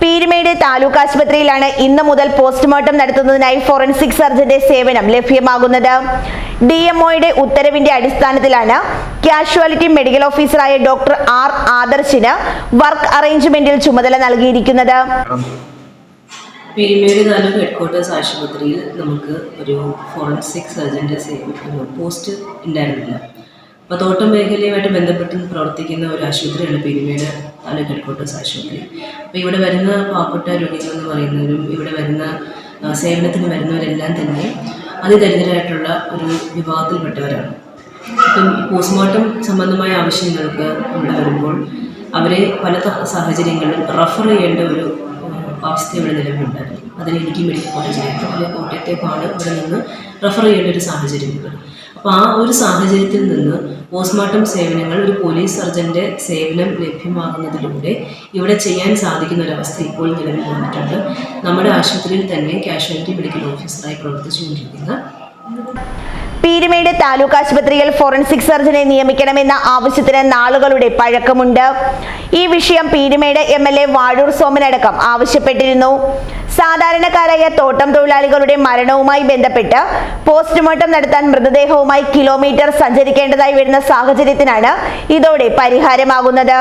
പീരുമേട് താലൂക്ക് ആശുപത്രിയിലാണ് ഇന്ന് മുതൽ പോസ്റ്റ്മോർട്ടം നടത്തുന്നതിനായി ഫോറൻസിക് സർജന്റെ സേവനം ലഭ്യമാകുന്നത്. ഡി എംഒയുടെ ഉത്തരവിന്റെ അടിസ്ഥാനത്തിലാണ് കാഷ്വാലിറ്റി മെഡിക്കൽ ഓഫീസറായ ഡോക്ടർ ആർ ആദർശിന് വർക്ക് അറേഞ്ച്മെന്റിൽ ചുമതല നൽകിയിരിക്കുന്നത്. പീരുമേട് താലൂക്ക് ഹെഡ്ക്വാർട്ടേഴ്സ് ആശുപത്രിയിൽ നമുക്ക് ഒരു ഫോറൻസിക് സർജന്റെ സേവനം പോസ്റ്റ് ഉണ്ടായിരുന്നില്ല. അപ്പോൾ തോട്ടം മേഖലയുമായിട്ട് ബന്ധപ്പെട്ട് പ്രവർത്തിക്കുന്ന ഒരു ആശുപത്രിയാണ് പെരുമേട് താലൂക്ക് ഹെഡ്ക്വാർട്ടേഴ്സ് ആശുപത്രി. അപ്പോൾ ഇവിടെ വരുന്ന പാവപ്പെട്ട രോഗികൾ എന്ന് പറയുന്നവരും ഇവിടെ വരുന്ന സേവനത്തിന് വരുന്നവരെല്ലാം തന്നെ അതിദരിദ്രരായിട്ടുള്ള ഒരു വിഭാഗത്തിൽപ്പെട്ടവരാണ്. ഇപ്പം പോസ്റ്റ്മോർട്ടം സംബന്ധമായ ആവശ്യങ്ങൾക്ക് ഇവിടെ വരുമ്പോൾ അവരെ പല സാഹചര്യങ്ങളിലും റഫർ ചെയ്യേണ്ട ഒരു അവസ്ഥ ഇവിടെ നിലവിലുണ്ട്. അതിന് ഇടുക്കി മെഡിക്കൽ കോളേജിലേക്ക് അല്ലെങ്കിൽ കോട്ടയത്തേക്കാണ് ഇവിടെ നിന്ന് റെഫർ ചെയ്യേണ്ട ഒരു സാഹചര്യമുണ്ട് അപ്പോൾ ആ ഒരു സാഹചര്യത്തിൽ നിന്ന് പോസ്റ്റ്മോർട്ടം സേവനങ്ങൾ ഒരു പോലീസ് സർജന്റെ സേവനം ലഭ്യമാകുന്നതിലൂടെ ഇവിടെ ചെയ്യാൻ സാധിക്കുന്ന ഒരവസ്ഥ ഇപ്പോൾ നിലവിൽ വന്നിട്ടുണ്ട്. നമ്മുടെ ആശുപത്രിയിൽ തന്നെ കാഷ്വാലിറ്റി മെഡിക്കൽ ഓഫീസറായി പ്രവർത്തിച്ചുകൊണ്ടിരിക്കുന്ന പീരുമേട് താലൂക്ക് ആശുപത്രിയിൽ ഫോറൻസിക് സർജനെ നിയമിക്കണമെന്ന ആവശ്യത്തിന് നാളുകളുടെ പഴക്കമുണ്ട്. ഈ വിഷയം Peermade M L A Vazhoor സോമനടക്കം ആവശ്യപ്പെട്ടിരുന്നു. സാധാരണക്കാരായ തോട്ടം തൊഴിലാളികളുടെ മരണവുമായി ബന്ധപ്പെട്ട് പോസ്റ്റ്മോർട്ടം നടത്താൻ മൃതദേഹവുമായി കിലോമീറ്റർ സഞ്ചരിക്കേണ്ടതായി വരുന്ന സാഹചര്യത്തിനാണ് ഇതോടെ പരിഹാരമാകുന്നത്.